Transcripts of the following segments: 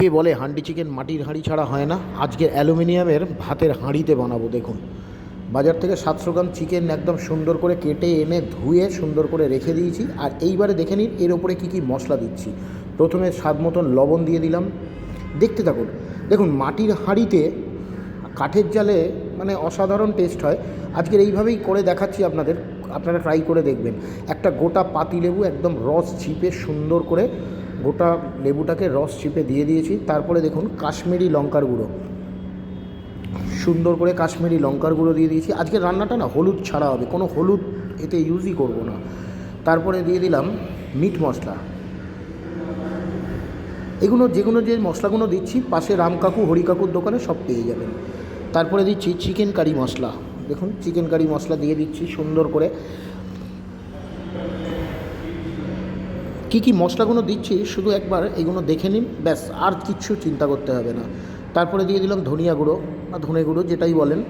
কে বলে হান্ডি চিকেন মাটির হাঁড়ি ছাড়া হয় না? আজকে অ্যালুমিনিয়ামের ভাতের হাঁড়িতে বানাবো, দেখুন। বাজার থেকে সাতশো গ্রাম চিকেন একদম সুন্দর করে কেটে এনে ধুয়ে সুন্দর করে রেখে দিয়েছি। আর এইবারে দেখে নিন, এর ওপরে কী কী মশলা দিচ্ছি। প্রথমে স্বাদ মতন লবণ দিয়ে দিলাম। দেখতে থাকুন, দেখুন, মাটির হাঁড়িতে কাঠের জালে মানে অসাধারণ টেস্ট হয়। আজকের এইভাবেই করে দেখাচ্ছি আপনাদের, আপনারা ট্রাই করে দেখবেন। একটা গোটা পাতি লেবু একদম রস ছিপে সুন্দর করে গোটা লেবুটাকে রস চিপে দিয়ে দিয়েছি। তারপরে দেখুন কাশ্মীরি লঙ্কার গুঁড়ো। সুন্দর করে কাশ্মীরি লঙ্কার গুঁড়ো দিয়ে দিয়েছি। আজকে রান্নাটা না হলুদ ছাড়া হবে। কোনো হলুদ এতে ইউজই করব না। তারপরে দিয়ে দিলাম মিট মশলা। এগুলো যেগুলো যে মশলাগুলো দিচ্ছি, পাশে রাম কাকু, হরি কাকুর দোকানে সব পেয়ে যাবেন। তারপরে দিচ্ছি চিকেন কারি মশলা। দেখুন, চিকেন কারি মশলা দিয়ে দিচ্ছি সুন্দর করে। কী কী মশলাগুলো দিচ্ছি শুধু একবার এগুলো দেখে নিন, ব্যাস, আর কিচ্ছু চিন্তা করতে হবে না। তারপরে দিয়ে দিলাম ধনিয়া গুঁড়ো বা ধনে গুঁড়ো যেটাই বলেন,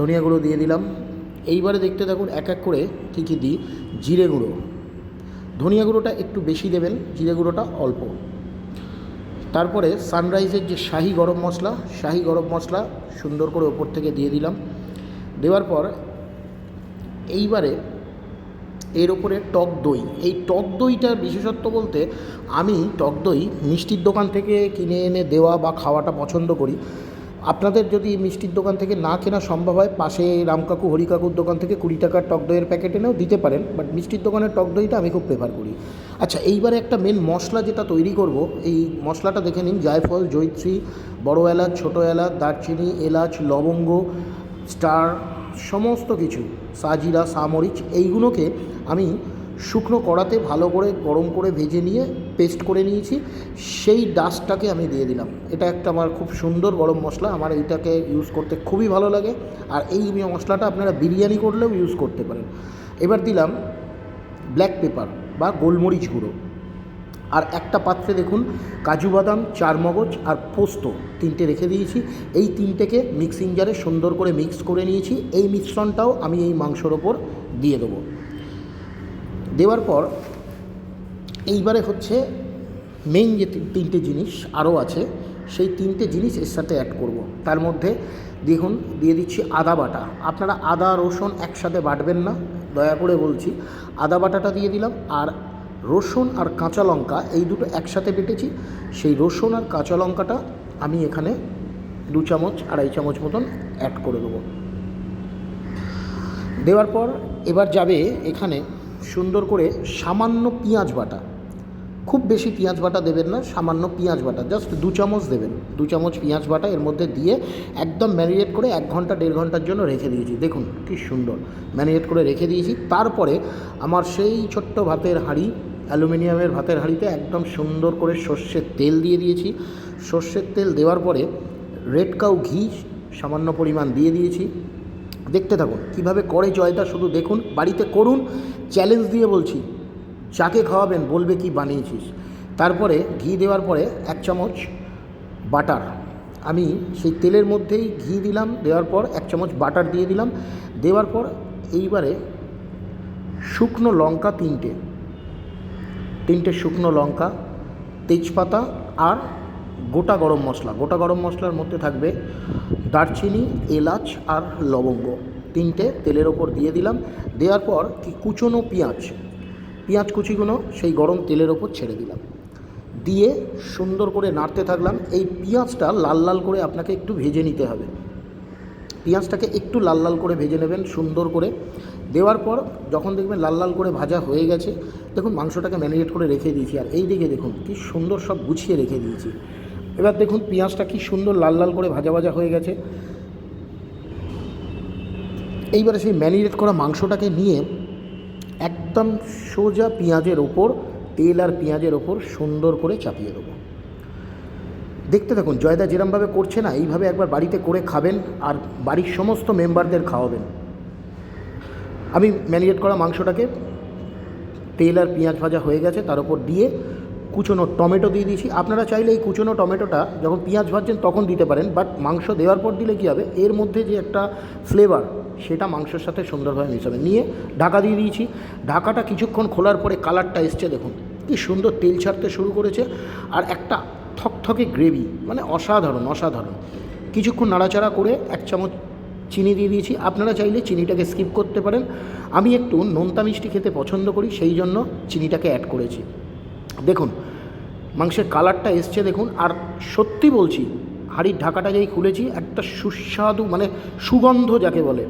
ধনিয়া গুঁড়ো দিয়ে দিলাম। এইবারে দেখতে থাকুন এক এক করে কী কী দিই। জিরে গুঁড়ো, ধনিয়া গুঁড়োটা একটু বেশি দেবেন, জিরে গুঁড়োটা অল্প। তারপরে সানরাইজের যে শাহি গরম মশলা, শাহি গরম মশলা সুন্দর করে ওপর থেকে দিয়ে দিলাম। দেওয়ার পর এইবারে এর ওপরে টক দই। এই টক দইটার বিশেষত্ব বলতে আমি টক দই মিষ্টির দোকান থেকে কিনে এনে দেওয়া বা খাওয়াটা পছন্দ করি। আপনাদের যদি মিষ্টির দোকান থেকে না কেনা সম্ভব হয়, পাশে রামকাকু, হরিকাকুর দোকান থেকে কুড়ি টাকার টক দইয়ের প্যাকেট এনেও দিতে পারেন, বাট মিষ্টির দোকানের টক দইটা আমি খুব প্রেফার করি। আচ্ছা এইবারে একটা মেন মশলা যেটা তৈরি করব, এই মশলাটা দেখে নিন, জায়ফল জৈত্রী বড় এলাচ, ছোটো এলাচ, দারচিনি, এলাচ, লবঙ্গ, স্টার সমস্ত কিছু, সাজিরা, সামরিচ, এইগুলোকে আমি শুকনো কড়াতে ভালো করে গরম করে ভেজে নিয়ে পেস্ট করে নিয়েছি। সেই ডাস্টটাকে আমি দিয়ে দিলাম। এটা একটা আমার খুব সুন্দর গরম মশলা। আমার এইটাকে ইউজ করতে খুবই ভালো লাগে। আর এই মশলাটা আপনারা বিরিয়ানি করলেও ইউজ করতে পারেন। এবার দিলাম ব্ল্যাক পেপার বা গোলমরিচ গুঁড়ো। আর একটা পাত্রে দেখুন কাজু বাদাম, চার মগজ আর পোস্ত তিনটে রেখে দিয়েছি। এই তিনটেকে মিক্সিং জারে সুন্দর করে মিক্স করে নিয়েছি। এই মিশ্রণটাও আমি এই মাংসর ওপর দিয়ে দেবো। দেওয়ার পর এইবারে হচ্ছে মেইন যে তিনটে জিনিস আরও আছে, সেই তিনটে জিনিস এর সাথে অ্যাড করব। তার মধ্যে দেখুন দিয়ে দিচ্ছি আদা বাটা। আপনারা আদা, রসুন একসাথে বাটবেন না। দয়া করে বলছি, আদা বাটাটা দিয়ে দিলাম আর রসুন আর কাঁচা লঙ্কা এই দুটো একসাথে বেটেছি। সেই রসুন আর কাঁচা লঙ্কাটা আমি এখানে দু চামচ, আড়াই চামচ মতন অ্যাড করে দেবো। দেওয়ার পর এবার যাবে এখানে সুন্দর করে সামান্য পেঁয়াজ বাটা। খুব বেশি পেঁয়াজ বাটা দেবেন না, সামান্য পেঁয়াজ বাটা জাস্ট দু চামচ দেবেন। দু চামচ পেঁয়াজ বাটা এর মধ্যে দিয়ে একদম ম্যারিনেট করে এক ঘণ্টা, দেড় ঘণ্টার জন্য রেখে দিয়েছি। দেখুন কি সুন্দর। ম্যারিনেট করে রেখে দিয়েছি। তারপরে আমার সেই ছোট্ট ভাতের হাঁড়ি, অ্যালুমিনিয়ামের ভাতের হাঁড়িতে একদম সুন্দর করে সর্ষের তেল দিয়ে দিয়েছি। সর্ষের তেল দেওয়ার পরে রেড কাউ ঘি সামান্য পরিমাণ দিয়ে দিয়েছি। দেখতে থাকুন কীভাবে করে জয়টা শুধু দেখুন, বাড়িতে করুন চ্যালেঞ্জ দিয়ে বলছি। যাকে খাওয়াবেন বলবে কি বানিয়েছিস? তারপরে ঘি দেওয়ার পরে এক চামচ বাটার। আমি সেই তেলের মধ্যেই ঘি দিলাম, দেওয়ার পর এক চামচ বাটার দিয়ে দিলাম। দেওয়ার পর এইবারে শুকনো লঙ্কা তিনটে। তিনটে শুকনো লঙ্কা, তেজপাতা আর গোটা গরম মশলা। গোটা গরম মশলার মধ্যে থাকবে দারচিনি, এলাচ আর লবঙ্গ। তিনটে তেলের ওপর দিয়ে দিলাম। দেওয়ার পর কি কুচনো পেঁয়াজ। পেঁয়াজ কুচিগুলো সেই গরম তেলের ওপর ছেড়ে দিলাম। দিয়ে সুন্দর করে নাড়তে থাকলাম। এই পেঁয়াজটা লাল লাল করে আপনাকে একটু ভেজে নিতে হবে। পেঁয়াজটাকে একটু লাল লাল করে ভেজে নেবেন সুন্দর করে। দেওয়ার পর যখন দেখবেন লাল লাল করে ভাজা হয়ে গেছে, দেখুন মাংসটাকে ম্যারিনেট করে রেখে দিয়েছি। আর এই দিকে দেখুন কি সুন্দর সব গুছিয়ে রেখে দিয়েছি। এবার দেখুন পেঁয়াজটা কি সুন্দর লাল লাল করে ভাজা ভাজা হয়ে গেছে। এইবারে সেই ম্যারিনেট করা মাংসটাকে নিয়ে একদম সোজা পেঁয়াজের ওপর, তেল আর পেঁয়াজের ওপর সুন্দর করে চাপিয়ে দেবো। দেখতে থাকুন, জয়দা যেরমভাবে করছে না, এইভাবে একবার বাড়িতে করে খাবেন আর বাড়ির সমস্ত মেম্বারদের খাওয়াবেন। আমি ম্যারিনেট করা মাংসটাকে, তেল আর পেঁয়াজ ভাজা হয়ে গেছে, তার উপর দিয়ে কুচনো টমেটো দিয়ে দিয়েছি। আপনারা চাইলে এই কুচনো টমেটোটা যখন পেঁয়াজ ভাজছেন তখন দিতে পারেন, বাট মাংস দেওয়ার পর দিলে কী হবে? এর মধ্যে যে একটা ফ্লেভার সেটা মাংসের সাথে সুন্দরভাবে মিশাবে। নিয়ে ঢাকা দিয়ে দিয়েছি। ঢাকাটা কিছুক্ষণ খোলার পরে কালারটা এসছে, দেখুন। কি সুন্দর তেল ছাড়তে শুরু করেছে। আর একটা থকথকে গ্রেভি মানে অসাধারণ অসাধারণ। কিছুক্ষণ নাড়াচাড়া করে এক চামচ চিনি দিয়ে দিয়েছি। আপনারা চাইলে চিনিটাকে স্কিপ করতে পারেন। আমি একটু নোনতা মিষ্টি খেতে পছন্দ করি, সেই জন্য চিনিটাকে অ্যাড করেছি। দেখুন, মাংসের কালারটা এসছে, দেখুন। আর সত্যি বলছি হাঁড়ির ঢাকাটা যেই খুলেছি, একটা সুস্বাদু মানে সুগন্ধ যাকে বলে।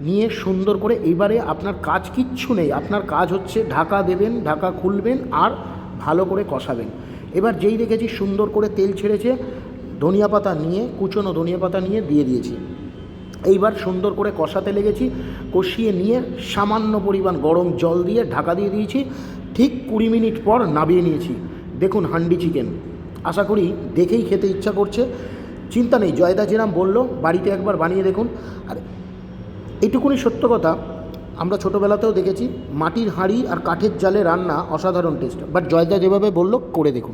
নিয়ে সুন্দর করে এবারে আপনার কাজ কিচ্ছু নেই। আপনার কাজ হচ্ছে ঢাকা দেবেন, ঢাকা খুলবেন আর ভালো করে কষাবেন। এবার যেই দেখেছি সুন্দর করে তেল ছেড়েছে, ধনিয়া পাতা নিয়ে, কুচনো ধনিয়া পাতা নিয়ে দিয়ে দিয়েছি। এইবার সুন্দর করে কষাতে লেগেছি, কষিয়ে নিয়ে সামান্য পরিমাণ গরম জল দিয়ে ঢাকা দিয়ে দিয়েছি। ঠিক কুড়ি মিনিট পর নামিয়ে নিয়েছি। দেখুন হান্ডি চিকেন। আশা করি দেখেই খেতে ইচ্ছা করছে। চিন্তা নেই, জয়দা যেরাম বলল, বাড়িতে একবার বানিয়ে দেখুন। আর, এটুকুনি সত্য কথা, আমরা ছোটোবেলাতেও দেখেছি, মাটির হাঁড়ি আর কাঠের জালে রান্না অসাধারণ টেস্ট বাট জয়দা যেভাবে বলল, করে দেখুন।